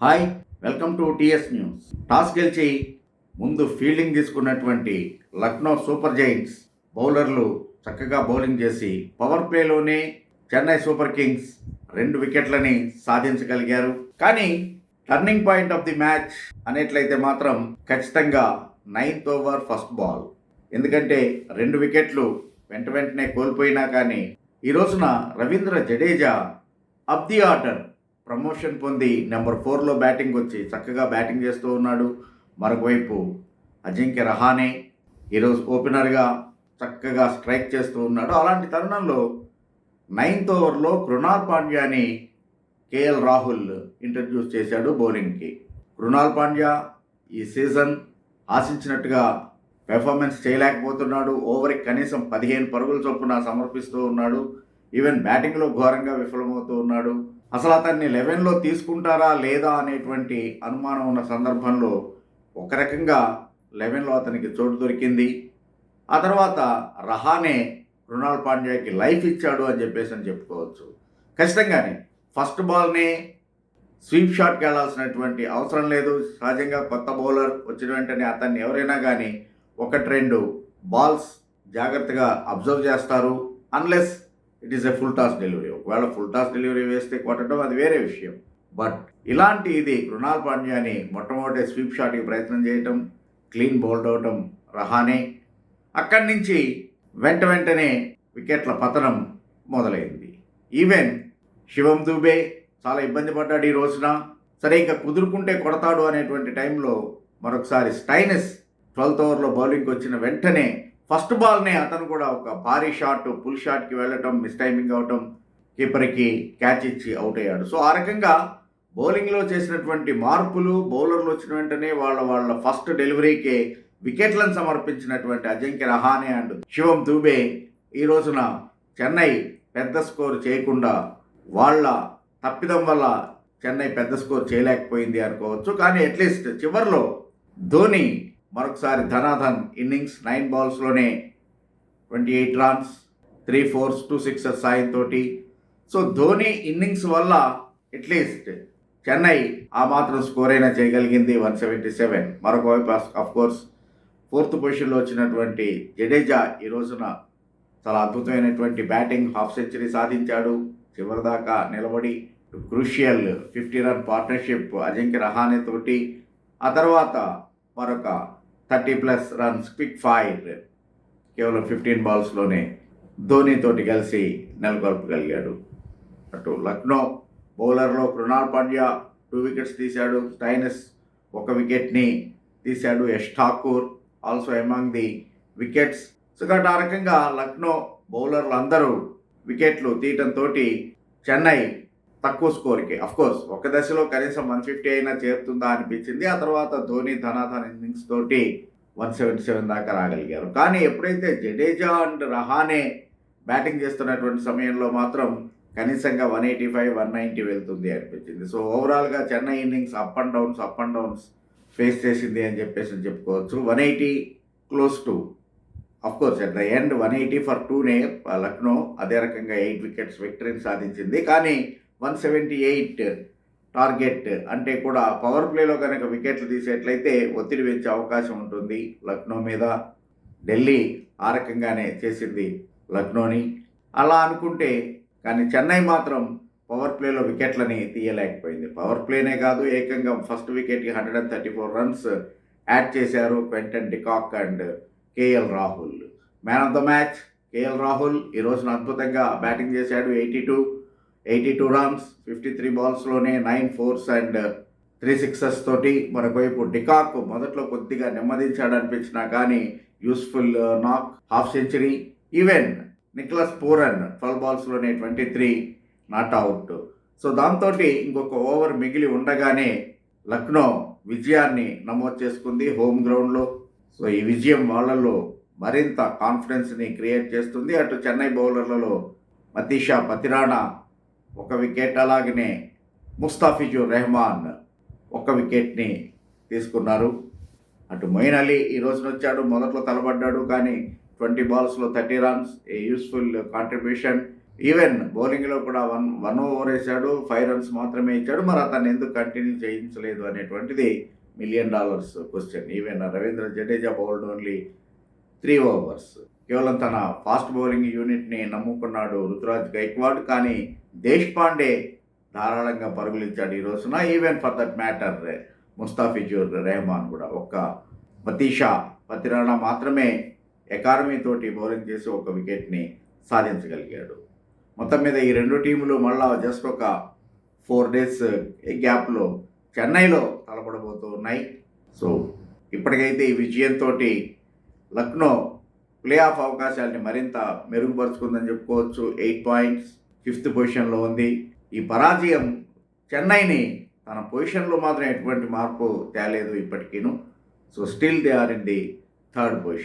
Hi welcome to TS news. Toss గెలిచి ముందు fielding తీసుకున్నటువంటి లక్నో సూపర్ జైంట్స్ బౌలర్లు చక్కగా బౌలింగ్ చేసి పవర్ ప్లేలోనే చెన్నై సూపర్ కింగ్స్ రెండు వికెట్లని సాధించగలిగారు. కానీ turning point of the match అనేట్లయితే మాత్రం ఖచ్చితంగా నైన్త్ ఓవర్ ఫస్ట్ బాల్. ఎందుకంటే రెండు వికెట్లు వెంట వెంటనే కోల్పోయినా కానీ ఈ రోజున Ravindra Jadeja up the order promotion పొంది నెంబర్ ఫోర్లో బ్యాటింగ్ వచ్చి చక్కగా బ్యాటింగ్ చేస్తూ ఉన్నాడు. మరొకవైపు అజింక్య రహానే ఈరోజు ఓపెనర్గా చక్కగా స్ట్రైక్ చేస్తూ ఉన్నాడు. అలాంటి తరుణంలో నైన్త్ ఓవర్లో కృణాల్ పాండ్యాని కేఎల్ రాహుల్ ఇంట్రడ్యూస్ చేశాడు బౌలింగ్కి. కృణాల్ పాండ్యా ఈ సీజన్ ఆశించినట్టుగా పెర్ఫార్మెన్స్ చేయలేకపోతున్నాడు. ఓవర్కి కనీసం పదిహేను పరుగుల చొప్పున సమర్పిస్తూ ఉన్నాడు. ఈవెన్ బ్యాటింగ్లో ఘోరంగా విఫలమవుతూ ఉన్నాడు. అసలు అతన్ని లెవెన్లో తీసుకుంటారా లేదా అనేటువంటి అనుమానం ఉన్న సందర్భంలో ఒక రకంగా లెవెన్లో అతనికి చోటు దొరికింది. ఆ తర్వాత రహానే రుణాల్ పాండ్యాకి లైఫ్ ఇచ్చాడు అని చెప్పేసి అని చెప్పుకోవచ్చు. ఖచ్చితంగానే ఫస్ట్ బాల్నే స్వీప్ షాట్కి వెళ్ళాల్సినటువంటి అవసరం లేదు. సహజంగా కొత్త బౌలర్ వచ్చిన వెంటనే అతన్ని ఎవరైనా కానీ ఒకటి రెండు బాల్స్ జాగ్రత్తగా అబ్జర్వ్ చేస్తారు. Unless it is a full toss delivery ఒకవేళ ఫుల్ టాస్ డెలివరీ వేస్తే కొట్టడం అది వేరే విషయం. బట్ ఇలాంటి ఇది కృణాల్ పాండ్యాని మొట్టమొదటి స్వీప్ షాట్కి ప్రయత్నం చేయటం క్లీన్ బౌల్డ్ అవటం రహానే అక్కడి నుంచి వెంట వెంటనే వికెట్ల పతనం మొదలైంది. ఈవెన్ శివం దూబే చాలా ఇబ్బంది పడ్డాడు ఈ రోజున. సరే ఇంకా కుదురుకుంటే కొడతాడు అనేటువంటి టైంలో మరొకసారి స్టైనస్ ట్వెల్త్ ఓవర్లో బౌలింగ్కి వచ్చిన వెంటనే ఫస్ట్ బాల్నే అతను కూడా ఒక భారీ షాట్ పుల్ షాట్కి వెళ్ళటం మిస్ టైమింగ్ అవటం కీపర్కి క్యాచ్ ఇచ్చి అవుట్ అయ్యాడు. సో ఆ రకంగా బౌలింగ్లో చేసినటువంటి మార్పులు బౌలర్లు వచ్చిన వెంటనే వాళ్ళ వాళ్ళ ఫస్ట్ డెలివరీకే వికెట్లను సమర్పించినటువంటి అజింక్య రహానే అండ్ శివం దూబే ఈ రోజున చెన్నై పెద్ద స్కోర్ చేయకుండా వాళ్ళ తప్పిదం వల్ల చెన్నై పెద్ద స్కోర్ చేయలేకపోయింది అనుకోవచ్చు. కానీ అట్లీస్ట్ చివరిలో ధోని మరొకసారి ధనాధన్ innings nine బాల్స్లోనే twenty eight runs three fours two sixes సాయంతో సో ధోని ఇన్నింగ్స్ వల్ల అట్లీస్ట్ చెన్నై ఆ మాత్రం స్కోర్ అయినా చేయగలిగింది వన్ సెవెంటీ సెవెన్ మరొక వైపు ఆఫ్ కోర్స్ ఫోర్త్ పొజిషన్లో వచ్చినటువంటి జడేజా ఈ రోజున చాలా అద్భుతమైనటువంటి బ్యాటింగ్ హాఫ్ సెంచరీ సాధించాడు. చివరిదాకా నిలబడి crucial fifty run partnership Ajinkya Rahane తోటి. ఆ తర్వాత మరొక thirty plus runs quick fire కేవలం ఫిఫ్టీన్ బాల్స్లోనే ధోనితోటి కలిసి నెలకొల్పగలిగాడు. అటు లక్నో బౌలర్లో కృణాల్ పాండ్యా టూ వికెట్స్ తీశాడు. స్టైనస్ ఒక వికెట్ని తీశాడు. Yash Thakur also among the wickets. So కాబట్టి ఆ రకంగా లక్నో బౌలర్లు అందరూ వికెట్లు తీయటంతో చెన్నై తక్కువ స్కోర్కి. కోర్స్ ఒక దశలో కనీసం వన్ ఫిఫ్టీ అయినా చేరుతుందా అనిపించింది. ఆ తర్వాత ధోని ధనాధన్ ఇన్నింగ్స్ తోటి వన్ సెవెంటీ సెవెన్ దాకా రాగలిగారు. కానీ ఎప్పుడైతే జడేజా అండ్ రహానే బ్యాటింగ్ చేస్తున్నటువంటి సమయంలో మాత్రం కనీసంగా one eighty five one ninety వెళ్తుంది అనిపించింది. సో ఓవరాల్గా Chennai innings up and downs up and downs face చేసింది అని చెప్పేసి చెప్పుకోవచ్చు. One eighty close to of course at the end one eighty for టూనే Lucknow అదే రకంగా ఎయిట్ వికెట్స్ విక్టరీని సాధించింది. కానీ వన్ సెవెంటీ ఎయిట్ టార్గెట్ అంటే కూడా పవర్ ప్లేలో కనుక వికెట్లు తీసేట్లయితే ఒత్తిడి పెంచే అవకాశం ఉంటుంది. లక్నో మీద ఢిల్లీ ఆ రకంగానే చేసింది లక్నోని. అలా అనుకుంటే కానీ చెన్నై మాత్రం పవర్ ప్లేలో వికెట్లని తీయలేకపోయింది. పవర్ ప్లేనే కాదు ఏకంగా first వికెట్కి hundred and thirty four runs add చేశారు Quinton de Kock and KL Rahul. Man of the match KL Rahul ఈ రోజున అద్భుతంగా బ్యాటింగ్ చేశాడు eighty two eighty two runs fifty three బాల్స్లోనే nine fours and three sixes తోటి మరొకవైపు de Kock మొదట్లో కొద్దిగా నెమ్మదించాడు అనిపించినా కానీ useful knock half century even Nicholas Pooran twelve బాల్స్లోనే twenty three not out so దాంతో ఇంకొక ఓవర్ మిగిలి ఉండగానే లక్నో విజయాన్ని నమోదు చేసుకుంది హోమ్ గ్రౌండ్లో సో ఈ విజయం వాళ్ళలో మరింత కాన్ఫిడెన్స్ని క్రియేట్ చేస్తుంది. అటు చెన్నై బౌలర్లలో మతీషా పతిరాణా ఒక వికెట్ అలాగనే ముస్తాఫిజుర్ రెహమాన్ ఒక వికెట్ని తీసుకున్నారు. అటు మొయిన్ అలీ ఈ రోజున వచ్చాడు మొదట్లో తలబడ్డాడు కానీ twenty బాల్స్లో thirty runs a useful contribution even బౌలింగ్లో కూడా వన్ వన్ ఓవర్ వేశాడు ఫైవ్ రన్స్ మాత్రమే ఇచ్చాడు. మరి అతను ఎందుకు కంటిన్యూ చేయించలేదు అనేటువంటిది million dollars question even Ravindra Jadeja bowled only three overs కేవలం తన ఫాస్ట్ బౌలింగ్ యూనిట్ని నమ్ముకున్నాడు రుతురాజ్ గైక్వాడ్ కానీ దేశ్పాండే ధారాళంగా పరుగులించాడు ఈ రోజున. Even for that matter Mustafizur Rahman కూడా ఒక్క మతీషా పతిరాణా మాత్రమే ఎకానమీ తోటి బౌలింగ్ చేసి ఒక వికెట్ని సాధించగలిగాడు. మొత్తం మీద ఈ రెండు టీములు మళ్ళా జస్ట్ ఒక ఫోర్ డేస్ గ్యాప్లో చెన్నైలో తలపడబోతూ ఉన్నాయి. సో ఇప్పటికైతే ఈ విజయంతో లక్నో ప్లే ఆఫ్ అవకాశాలని మరింత మెరుగుపరుచుకుందని చెప్పుకోవచ్చు. ఎయిట్ పాయింట్స్ ఫిఫ్త్ పొజిషన్లో ఉంది. ఈ పరాజయం చెన్నైని తన పొజిషన్లో మాత్రం ఎటువంటి మార్పు తేలేదు ఇప్పటికీను. So still they are in the third position.